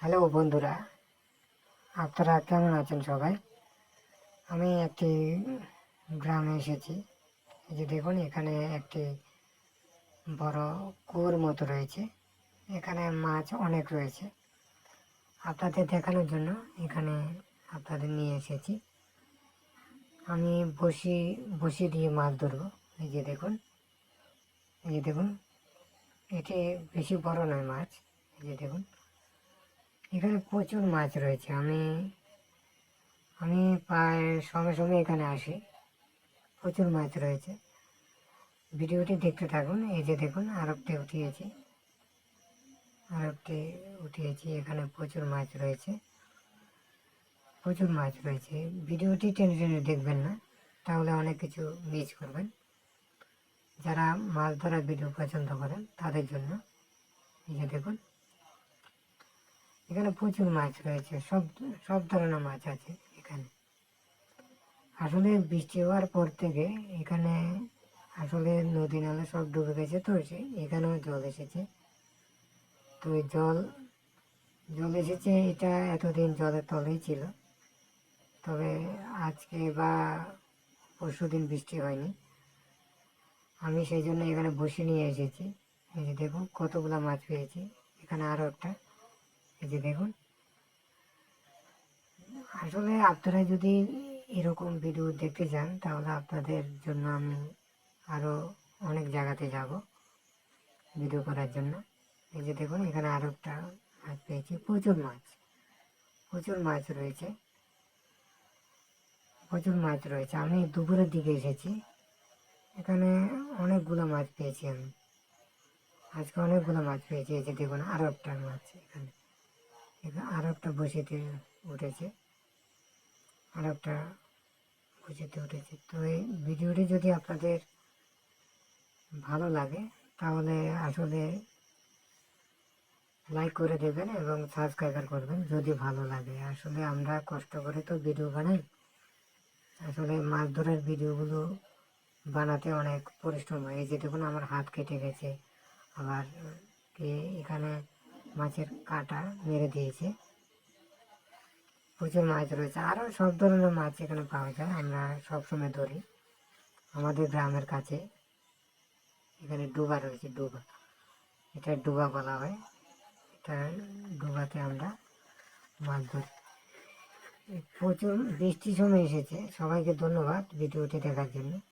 Hello বন্ধুরা, আপনারা কেমন আছেন সবাই? আমি একটি গ্রামে এসেছি। এই যে দেখুন, এখানে একটি বড় কুয়োর মতো রয়েছে। এখানে মাছ অনেক রয়েছে। আপনাদের দেখানোর জন্য এখানে আপনাদের নিয়ে এসেছি। আমি বসি বসি দিয়ে মাছ ধরবো। এই যে দেখুন, এই যে দেখুন, এটি বেশি বড় নয় মাছ। এই যে দেখুন এখানে প্রচুর মাছ রয়েছে। আমি আমি প্রায় সঙ্গে সঙ্গে এখানে আসি। প্রচুর মাছ রয়েছে। ভিডিওটি দেখতে থাকুন। এই যে দেখুন, আরবটি উঠিয়েছি। আরবটি উঠিয়েছি। এখানে প্রচুর মাছ রয়েছে। প্রচুর মাছ রয়েছে। ভিডিওটি টেনে টেনে দেখবেন না, তাহলে অনেক কিছু মিস করবেন। যারা মাছ ধরার ভিডিও পছন্দ করেন, তাদের জন্য। এই যে দেখুন এখানে প্রচুর মাছ রয়েছে, সব সব ধরনের মাছ আছে এখানে। আসলে বৃষ্টি হওয়ার পর থেকে এখানে আসলে নদী নালা সব ডুবে গেছে তো এখানেও জল এসেছে। তো এই জল জল এসেছে, এটা এতদিন জলের তলেই ছিল। তবে আজকে বা পরশু দিন বৃষ্টি হয়নি। আমি সেই জন্য এখানে বসে নিয়ে এসেছি। এই যে দেখুন, কতগুলো মাছ পেয়েছি। এখানে আরও একটা। এই যে দেখুন। আসলে আপনারা যদি এরকম ভিডিও দেখতে চান তাহলে আপনাদের জন্য আমি আরও অনেক জায়গাতে যাব ভিডিও করার জন্য। এই যে দেখুন, এখানে আরও একটা মাছ পেয়েছি, প্রচুর মাছ। প্রচুর মাছ রয়েছে। প্রচুর মাছ রয়েছে। আমি দুপুরের দিকে এসেছি। এখানে অনেকগুলো মাছ পেয়েছি আমি। আজকে অনেকগুলো মাছ পেয়েছি। এই যে দেখুন আরও একটা মাছ এখানে। আরও একটা বসিতে উঠেছে। আর একটা বসিতে উঠেছে। তো এই ভিডিওটি যদি আপনাদের ভালো লাগে, তাহলে আসলে লাইক করে দেবেন এবং সাবস্ক্রাইব করবেন যদি ভালো লাগে। আসলে আমরা কষ্ট করে তো ভিডিও বানাই। আসলে মাছ ধরার ভিডিওগুলো বানাতে অনেক পরিশ্রম হয়। এই যে দেখুন, আমার হাত কেটে গেছে। আবার কি এখানে মাছের কাঁটা মেরে দিয়েছে। প্রচুর মাছ রয়েছে। আরও সব ধরনের মাছ এখানে পাওয়া যায়। আমরা সবসময় ধরি। আমাদের গ্রামের কাছে এখানে ডুবা রয়েছে, ডুবা। এটা ডুবা বলা হয়। এটা ডুবাতে আমরা মাছ ধরি। প্রচুর বৃষ্টির সময় এসেছে। সবাইকে ধন্যবাদ ভিডিওটি দেখার জন্য।